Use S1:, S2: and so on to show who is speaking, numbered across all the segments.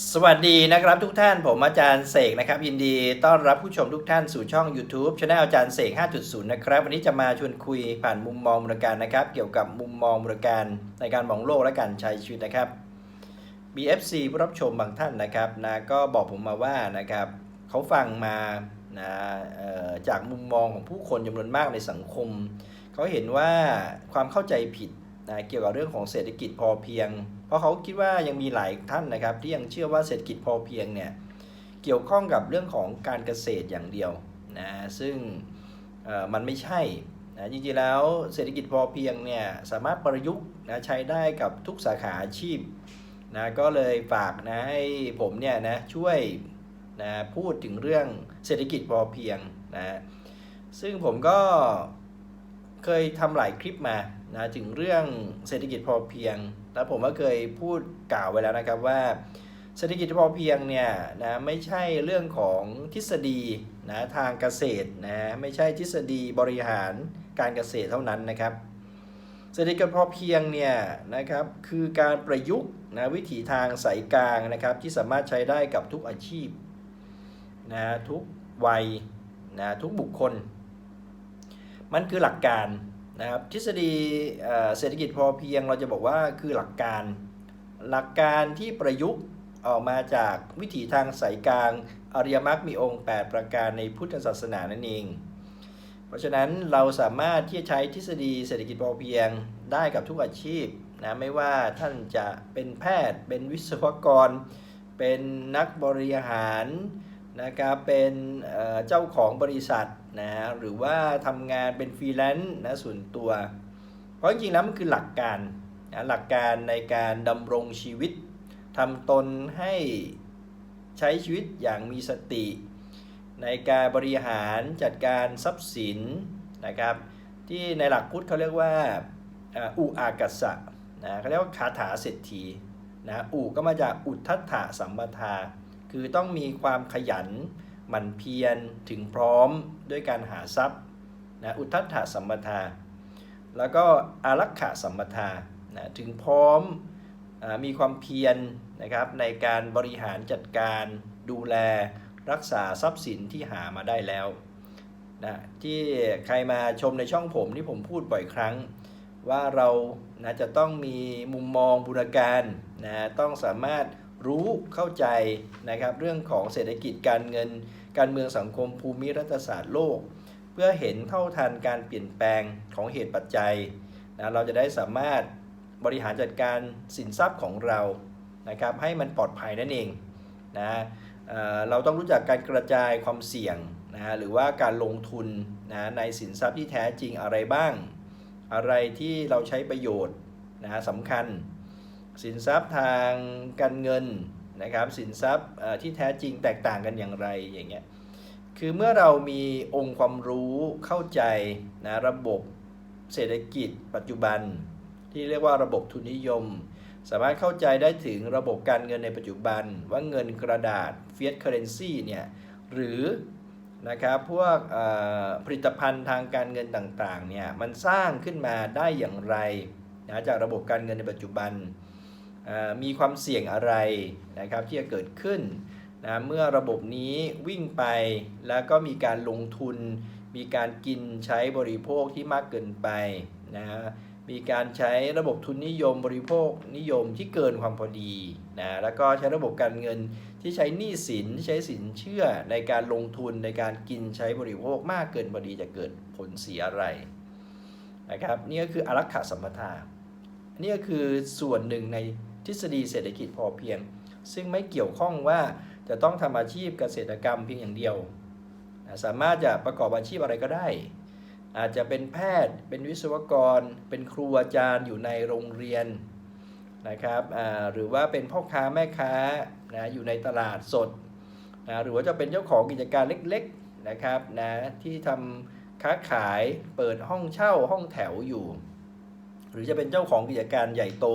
S1: สวัสดีนะครับทุกท่านผมอาจารย์เสกนะครับ ยินดีต้อนรับผู้ชมทุกท่านสู่ช่อง YouTube channel อาจารย์เสก 5.0 นะครับ วันนี้จะมาชวนคุยผ่านมุมมองมูลการนะครับ เกี่ยวกับมุมมองมูลการในการมองโลกและการใช้ชีวิตนะครับ BFC ผู้รับชมบางท่านนะครับนะก็บอกผมมาว่านะครับเขาฟังมานะจากมุมมองของผู้คนจำนวนมากในสังคม เขาเห็นว่าความเข้าใจผิด นะเกี่ยวกับเรื่องของเศรษฐกิจพอเพียง เพราะเขาคิดว่ายังมีหลายท่านนะครับ ที่ยังเชื่อว่าเศรษฐกิจพอเพียงเนี่ยเกี่ยวข้องกับเรื่องของการเกษตรอย่างเดียวนะซึ่งมันไม่ใช่นะจริงๆแล้วเศรษฐกิจพอเพียงเนี่ยสามารถประยุกต์นะใช้ได้กับทุกสาขาอาชีพนะก็เลยฝากนะให้ผมเนี่ยนะช่วยนะพูดถึงเรื่องเศรษฐกิจพอเพียงนะซึ่งผมก็เคยทำหลายคลิปมา นะถึงเรื่องเศรษฐกิจพอเพียง แล้วผมก็เคยพูดกล่าวไว้แล้วนะครับว่า เศรษฐกิจพอเพียงเนี่ยนะไม่ใช่เรื่องของทฤษฎีนะทางเกษตรนะไม่ใช่ทฤษฎีบริหารการเกษตรเท่านั้นนะครับเศรษฐกิจพอเพียงเนี่ยนะครับคือการประยุกต์นะวิถีทางสายกลางนะครับที่สามารถใช้ได้กับทุกอาชีพนะทุกวัยนะทุกบุคคล มันคือหลักการ นะครับทฤษฎีเศรษฐกิจพอเพียงเราจะบอกว่าคือหลักการหลักการที่ประยุกต์ออกมาจากวิถีทางสายกลางอริยมรรคมีองค์ 8 ประการในพุทธศาสนานั่นเอง เพราะฉะนั้นเราสามารถที่จะใช้ทฤษฎีเศรษฐกิจพอเพียงได้กับทุกอาชีพนะไม่ว่าท่านจะเป็นแพทย์ เป็นวิศวกร เป็นนักบริหารนะครับเป็นเจ้าของบริษัท นะหรือว่าทำงานเป็นฟรีแลนซ์นะส่วนตัว เพราะจริงๆแล้วมันคือหลักการนะหลักการในการดำรงชีวิตทำตนให้ใช้ชีวิตอย่างมีสติ ในการบริหารจัดการทรัพย์สินนะครับ ที่ในหลักพุทธเขาเรียกว่าเอ่ออุอากัสสะนะเขาเรียกว่าคาถาเศรษฐีนะอุก็มาจากอุทธัตถะสัมปทา คือต้องมีความขยัน มันเพียรถึงพร้อมด้วยการหาทรัพย์นะอุทธัตถะสัมปทา แล้วก็อารักขาสัมปทานะถึงพร้อมอมีความเพียรนะครับในการบริหารจัดการดูแลรักษาทรัพย์สินที่หามาได้แล้วนะที่ใครมาชมในช่องผมที่ผมพูดบ่อยครั้ง ว่าเรานะจะต้องมีมุมมองบูรการนะต้องสามารถ รู้เข้าใจนะครับเรื่องของเศรษฐกิจการเงิน การเมืองสังคมภูมิรัฐศาสตร์โลก เพื่อเห็นเท่าทันการเปลี่ยนแปลงของเหตุปัจจัยนะเราจะได้สามารถบริหารจัดการสินทรัพย์ของเรานะครับให้มันปลอดภัยนั่นเองนะเราต้องรู้จักการกระจายความเสี่ยงนะหรือว่าการลงทุนนะในสินทรัพย์ที่แท้จริงอะไรบ้าง อะไรที่เราใช้ประโยชน์นะสำคัญ สินทรัพย์ทางการเงินนะครับสินทรัพย์ที่แท้จริงแตกต่างกันอย่างไรอย่างเงี้ยคือเมื่อเรามีองค์ความรู้เข้าใจนะระบบเศรษฐกิจปัจจุบัน ที่เรียกว่าระบบทุนนิยม สามารถเข้าใจได้ถึงระบบการเงินในปัจจุบัน ว่าเงินกระดาษ fiat currency เนี่ยหรือนะครับพวกผลิตภัณฑ์ทางการเงินต่างๆเนี่ยมันสร้างขึ้นมาได้อย่างไรนะจากระบบการเงินในปัจจุบัน มีความเสี่ยงอะไรนะครับที่จะเกิดขึ้นนะเมื่อระบบนี้วิ่งไปแล้วก็มีการลงทุน มีการกินใช้บริโภคที่มากเกินไปนะมีการใช้ระบบทุนนิยมบริโภคนิยมที่เกินความพอดีนะแล้วก็ใช้ระบบการเงินที่ใช้หนี้สินที่ใช้สินเชื่อในการลงทุนในการกินใช้บริโภคมากเกินพอดีจะเกิดผลเสียอะไรนะครับนี่ก็คืออารักขาสัมปทานี่ก็คือส่วนหนึ่งใน ทฤษฎีเศรษฐกิจพอเพียง ซึ่งไม่เกี่ยวข้องว่าจะต้องทำอาชีพเกษตรกรรมเพียงอย่างเดียว สามารถจะประกอบอาชีพอะไรก็ได้ อาจจะเป็นแพทย์ เป็นวิศวกร เป็นครูอาจารย์อยู่ในโรงเรียนนะครับหรือว่าเป็นพ่อค้าแม่ค้านะอยู่ในตลาดสดนะหรือว่าจะเป็นเจ้าของกิจการเล็กๆนะครับนะที่ทำค้าขายเปิดห้องเช่าห้องแถวอยู่ หรือจะเป็นเจ้าของกิจการใหญ่โต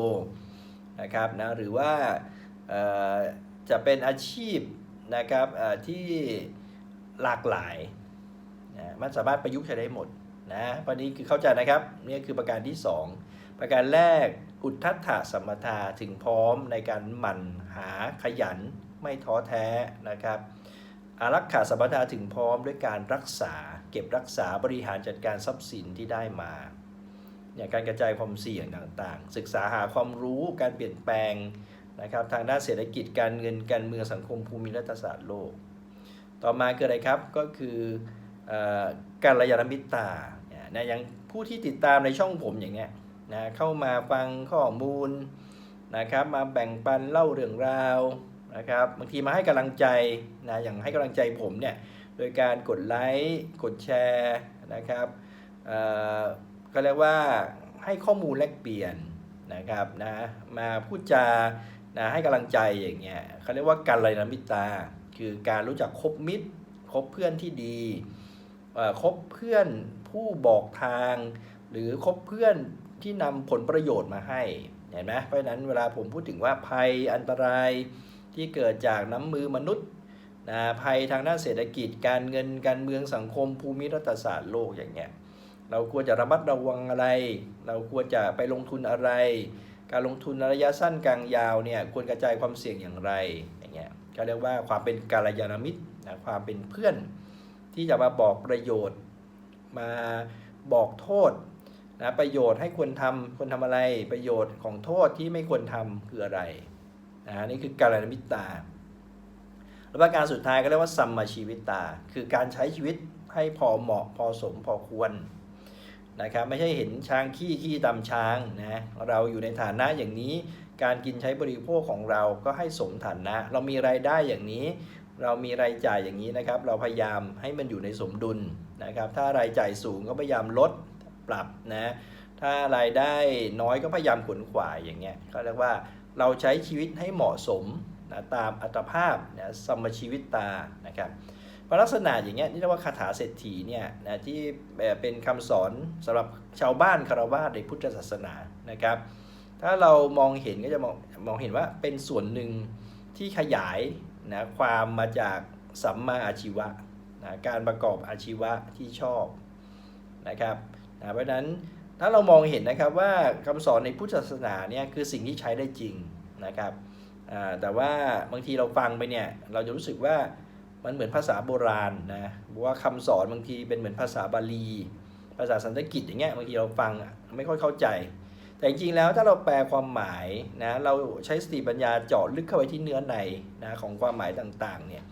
S1: นะครับนะหรือว่าจะเป็นอาชีพนะครับที่หลากหลายนะมันสามารถประยุกต์ใช้ได้หมดนะประนี้คือเข้าใจนะครับนี่คือประการที่ 2 ประการแรกอุทธัตถะสัมปทาถึงพร้อมในการหมั่นหาขยันไม่ท้อแท้นะครับอารักขาสัมปทาถึงพร้อมด้วยการรักษา เก็บรักษาบริหารจัดการทรัพย์สินที่ได้มา เนี่ยการกระจายความเสี่ยงต่างๆ ศึกษาหาความรู้การเปลี่ยนแปลงนะครับทางด้านเศรษฐกิจการเงินการเมืองสังคมภูมิรัฐศาสตร์โลก ต่อมาคืออะไรครับก็คืออการระยานมิตรตาเนี่ยนะอย่างผู้ที่ติดตามในช่องผมอย่างเนี้ยนะเข้ามาฟังข้อมูลนะครับมาแบ่งปันเล่าเรื่องราวนะครับบางทีมาให้กำลังใจนะอย่างให้กำลังใจผมเนี่ยโดยการกดไลค์กดแชร์นะครับ ก็เรียกว่าให้ข้อมูลแลกเปลี่ยนนะครับนะมาพูดจานะให้กำลังใจอย่างเงี้ยเขาเรียกว่าการระยานมิตา คือการรู้จักคบมิตรคบเพื่อนที่ดีคบเพื่อนผู้บอกทาง หรือคบเพื่อนที่นำผลประโยชน์มาให้เห็นไหมเพราะฉะนั้นเวลาผมพูดถึงว่าภัยอันตรายที่เกิดจากน้ำมือมนุษย์นะภัยทางด้านเศรษฐกิจการเงินการเมืองสังคมภูมิรัฐศาสตร์โลกอย่างเงี้ย เราควรจะระมัดระวังอะไร เราควรจะไปลงทุนอะไร การลงทุนระยะสั้นกลางยาวเนี่ยควรกระจายความเสี่ยงอย่างไรอย่างเงี้ยก็เรียกว่าความเป็นกาลยานมิตรนะความเป็นเพื่อน ที่จะมาบอกประโยชน์ มาบอกโทษนะประโยชน์ให้ควรทำควรทำอะไรประโยชน์ของโทษที่ไม่ควรทำคืออะไรนะนี่คือการยานมิตรตาแล้วประการสุดท้ายก็เรียกว่าสัมมาชีวิตตา คือการใช้ชีวิตให้พอเหมาะพอสมพอควร นะครับไม่ใช่เห็นช้างขี้ขี้ตำช้างนะเราอยู่ในฐานะอย่างนี้ การกินใช้บริโภคของเราก็ให้สมฐานะ เรามีรายได้อย่างนี้ เรามีรายจ่ายอย่างนี้นะครับ เราพยายามให้มันอยู่ในสมดุลนะครับ ถ้ารายจ่ายสูงก็พยายามลดปรับนะถ้ารายได้น้อยก็พยายามขวนขวายอย่างเงี้ยเขาเรียกว่าเราใช้ชีวิตให้เหมาะสมนะตามอัตภาพนะสมชีวิตตานะครับ ลักษณะอย่างเงี้ยนี่เรียกว่าคาถาเศรษฐีเนี่ยนะที่เป็นคำสอนสำหรับชาวบ้านคารวะในพุทธศาสนานะครับ ถ้าเรามองเห็นก็จะมองมองเห็นว่าเป็นส่วนหนึ่งที่ขยายนะความมาจากสัมมาอาชีวะนะการประกอบอาชีวะที่ชอบนะครับนะเพราะนั้นถ้าเรามองเห็นนะครับว่าคำสอนในพุทธศาสนาเนี่ยคือสิ่งที่ใช้ได้จริงนะครับแต่ว่าบางทีเราฟังไปเนี่ยเราจะรู้สึกว่า มันเหมือนภาษาโบราณนะบอว่าคำสอนบางทีเป็นเหมือนภาษาบาลี ภาษาสันสกฤตอย่างเงี้ยบางทีเราฟังไม่ค่อยเข้าใจ แต่จริงๆแล้วถ้าเราแปลความหมายนะเราใช้สติปัญญาเจาะลึกเข้าไปที่เนื้อในนะของความหมายต่างๆเนี่ย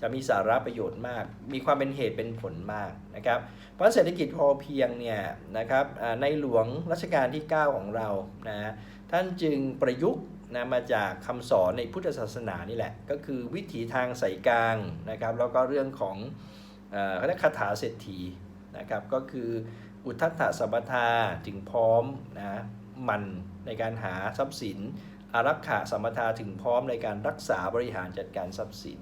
S1: จะมีสาระประโยชน์มาก มีความเป็นเหตุเป็นผลมากนะครับ เพราะเศรษฐกิจพอเพียงเนี่ยนะครับในหลวงรัชกาลที่ 9 ของเรานะท่านจึงประยุกต์ นะมาจากคำสอนในพุทธศาสนานี่แหละ ก็คือวิถีทางใส่กลางนะครับ แล้วก็เรื่องของเขาเรียกคาถาเศรษฐีนะครับ ก็คืออุทธัตถสัมปทาถึงพร้อมนะมันในการหาทรัพย์สินอารักขาสัมปทาถึงพร้อมในการรักษาบริหารจัดการทรัพย์สิน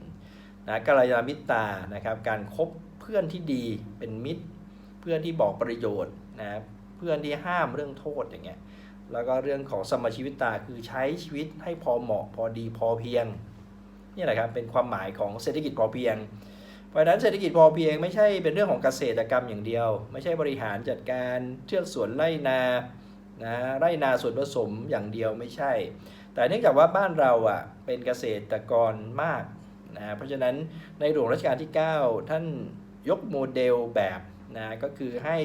S1: นะกัลยาณมิตรตานะครับ การครบเพื่อนที่ดีเป็นมิตร เพื่อนที่บอกประโยชน์นะเพื่อนที่ห้ามเรื่องโทษอย่างเงี้ย แล้วก็เรื่องของสมชีวิตตาคือใช้ชีวิตให้พอเหมาะพอดีพอเพียงนี่แหละครับเป็นความหมายของเศรษฐกิจพอเพียง เพราะฉะนั้นเศรษฐกิจพอเพียงไม่ใช่เป็นเรื่องของเกษตรกรรมอย่างเดียว ไม่ใช่บริหารจัดการเชือกสวนไร่นานะไร่นาส่วนผสมอย่างเดียวไม่ใช่ แต่เนื่องจากว่าบ้านเราอะเป็นเกษตรกรมากนะเพราะฉะนั้นในหลวงรัชกาลที่ 9 ท่านยกโมเดลแบบนะก็คือให้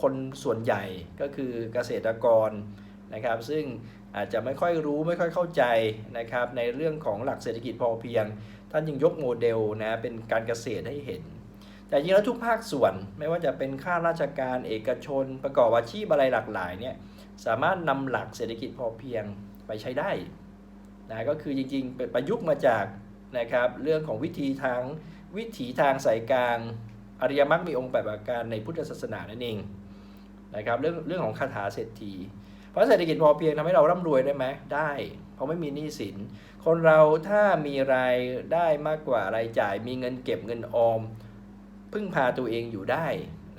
S1: คนส่วนใหญ่ก็คือเกษตรกร นะครับ ซึ่งอาจจะไม่ค่อยรู้ไม่ค่อยเข้าใจนะครับ ในเรื่องของหลักเศรษฐกิจพอเพียง ท่านยังยกโมเดลนะเป็นการเกษตรให้เห็น แต่จริงแล้วทุกภาคส่วนไม่ว่าจะเป็นข้าราชการเอกชน ประกอบอาชีพอะไรหลากหลายเนี่ยสามารถนำหลักเศรษฐกิจพอเพียงไปใช้ได้นะก็คือจริงๆเป็นประยุกต์มาจากนะครับเรื่องของวิธีทางวิถีทางสายกลางอริยมรรคมีองค์แปดประการในพุทธศาสนานั่นเองนะครับเรื่องเรื่องของคาถาเศรษฐี ราะเศรษฐกิจพอเพียงทำให้เราร่ำรวยได้ไหมได้ เพราะไม่มีหนี้สิน คนเราถ้ามีรายได้มากกว่ารายจ่าย มีเงินเก็บเงินออม พึ่งพาตัวเองอยู่ได้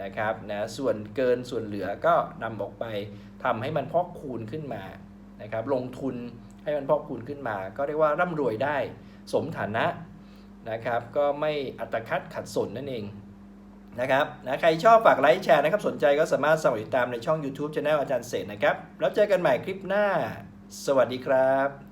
S1: นะครับนะส่วนเกินส่วนเหลือก็นำออกไปทำให้มันพอกคูณขึ้นมานะครับลงทุนให้มันพอกคูณขึ้นมา ก็เรียกว่าร่ำรวยได้สมฐานะนะครับก็ไม่อัตคัดขัดสนนั่นเอง นะครับนะใครชอบฝากไลค์แชร์นะครับ สนใจก็สามารถสมัครติดตามในช่อง YouTube Channel อาจารย์เศษนะครับ แล้วเจอกันใหม่คลิปหน้า สวัสดีครับ